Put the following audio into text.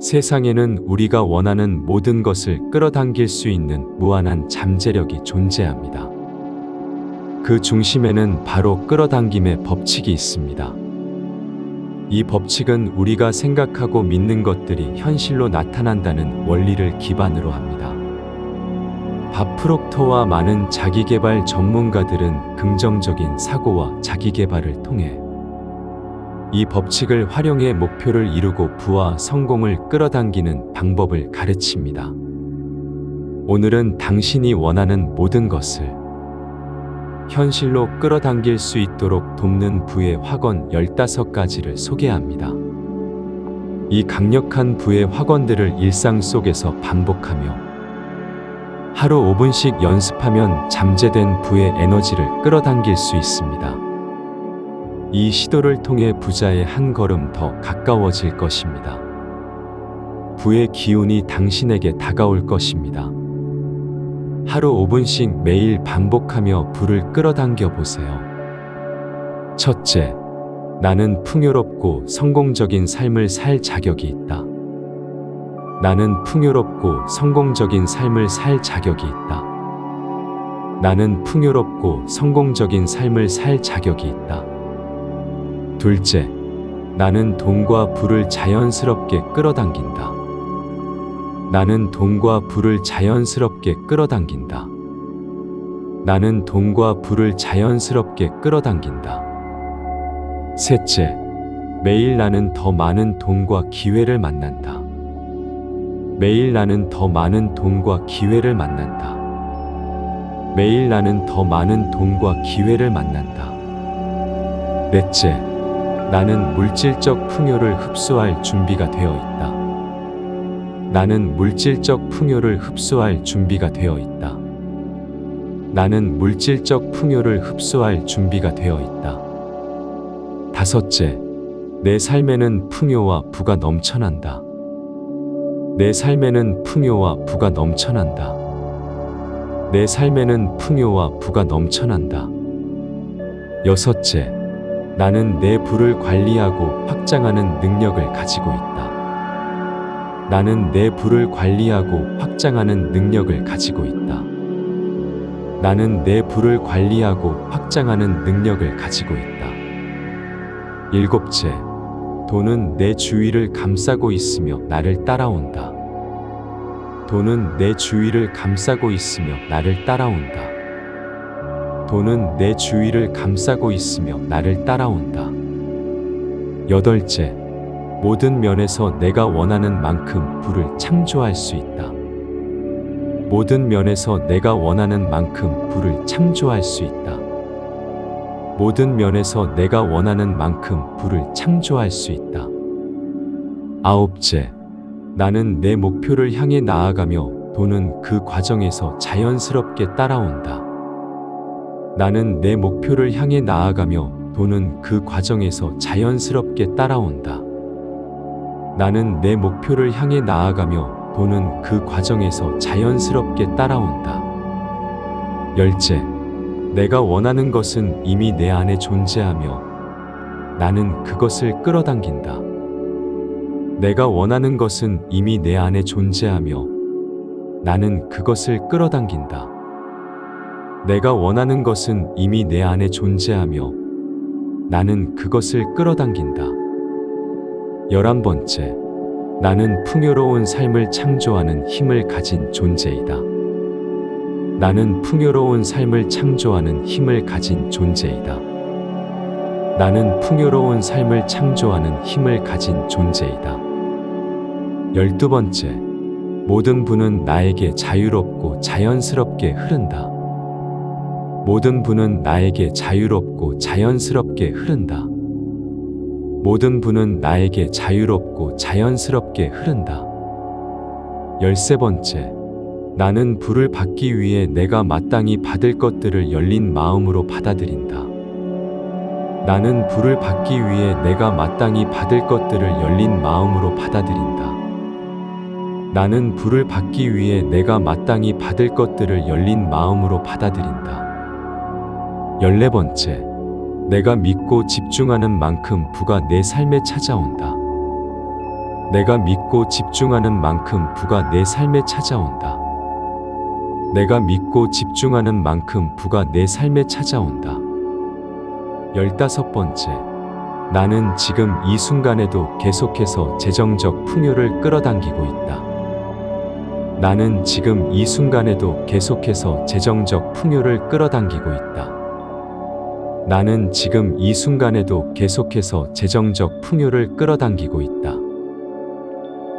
세상에는 우리가 원하는 모든 것을 끌어당길 수 있는 무한한 잠재력이 존재합니다. 그 중심에는 바로 끌어당김의 법칙이 있습니다. 이 법칙은 우리가 생각하고 믿는 것들이 현실로 나타난다는 원리를 기반으로 합니다. 바프록토와 많은 자기개발 전문가들은 긍정적인 사고와 자기개발을 통해 이 법칙을 활용해 목표를 이루고 부와 성공을 끌어당기는 방법을 가르칩니다. 오늘은 당신이 원하는 모든 것을 현실로 끌어당길 수 있도록 돕는 부의 확언 15가지를 소개합니다. 이 강력한 부의 확언들을 일상 속에서 반복하며 하루 5분씩 연습하면 잠재된 부의 에너지를 끌어당길 수 있습니다. 이 시도를 통해 부자의 한 걸음 더 가까워질 것입니다. 부의 기운이 당신에게 다가올 것입니다. 하루 5분씩 매일 반복하며 부를 끌어당겨 보세요. 첫째, 나는 풍요롭고 성공적인 삶을 살 자격이 있다. 나는 풍요롭고 성공적인 삶을 살 자격이 있다. 나는 풍요롭고 성공적인 삶을 살 자격이 있다. 둘째, 나는 돈과 부를 자연스럽게 끌어당긴다. 나는 돈과 부를 자연스럽게 끌어당긴다. 나는 돈과 부를 자연스럽게 끌어당긴다. 셋째, 매일 나는 더 많은 돈과 기회를 만난다. 매일 나는 더 많은 돈과 기회를 만난다. 매일 나는 더 많은 돈과 기회를 만난다. 넷째, 나는 물질적 풍요를 흡수할 준비가 되어 있다. 나는 물질적 풍요를 흡수할 준비가 되어 있다. 나는 물질적 풍요를 흡수할 준비가 되어 있다. 다섯째, 내 삶에는 풍요와 부가 넘쳐난다. 내 삶에는 풍요와 부가 넘쳐난다. 내 삶에는 풍요와 부가 넘쳐난다. 여섯째, 나는 내 부를 관리하고 확장하는 능력을 가지고 있다. 나는 내 부를 관리하고 확장하는 능력을 가지고 있다. 나는 내 부를 관리하고 확장하는 능력을 가지고 있다. 일곱째, 돈은 내 주위를 감싸고 있으며 나를 따라온다. 돈은 내 주위를 감싸고 있으며 나를 따라온다. 돈은 내 주위를 감싸고 있으며 나를 따라온다. 여덟째, 모든 면에서 내가 원하는 만큼 부를 창조할 수 있다. 모든 면에서 내가 원하는 만큼 부를 창조할 수 있다. 모든 면에서 내가 원하는 만큼 부를 창조할 수 있다. 아홉째, 나는 내 목표를 향해 나아가며 돈은 그 과정에서 자연스럽게 따라온다. 나는 내 목표를 향해 나아가며 돈은 그 과정에서 자연스럽게 따라온다. 나는 내 목표를 향해 나아가며 돈은 그 과정에서 자연스럽게 따라온다. 열째, 내가 원하는 것은 이미 내 안에 존재하며 나는 그것을 끌어당긴다. 내가 원하는 것은 이미 내 안에 존재하며 나는 그것을 끌어당긴다. 내가 원하는 것은 이미 내 안에 존재하며 나는 그것을 끌어당긴다. 열한 번째, 나는 풍요로운 삶을 창조하는 힘을 가진 존재이다. 나는 풍요로운 삶을 창조하는 힘을 가진 존재이다. 나는 풍요로운 삶을 창조하는 힘을 가진 존재이다. 열두 번째, 모든 부는 나에게 자유롭고 자연스럽게 흐른다. 모든 부는 나에게 자유롭고 자연스럽게 흐른다. 모든 부는 나에게 자유롭고 자연스럽게 흐른다. 열세 번째, 나는 부를 받기 위해 내가 마땅히 받을 것들을 열린 마음으로 받아들인다. 나는 부를 받기 위해 내가 마땅히 받을 것들을 열린 마음으로 받아들인다. 나는 부를 받기 위해 내가 마땅히 받을 것들을 열린 마음으로 받아들인다. 열네 번째, 내가 믿고 집중하는 만큼 부가 내 삶에 찾아온다. 내가 믿고 집중하는 만큼 부가 내 삶에 찾아온다. 내가 믿고 집중하는 만큼 부가 내 삶에 찾아온다. 열다섯 번째. 나는 지금 이 순간에도 계속해서 재정적 풍요를 끌어당기고 있다. 나는 지금 이 순간에도 계속해서 재정적 풍요를 끌어당기고 있다. 나는 지금 이 순간에도 계속해서 재정적 풍요를 끌어당기고 있다.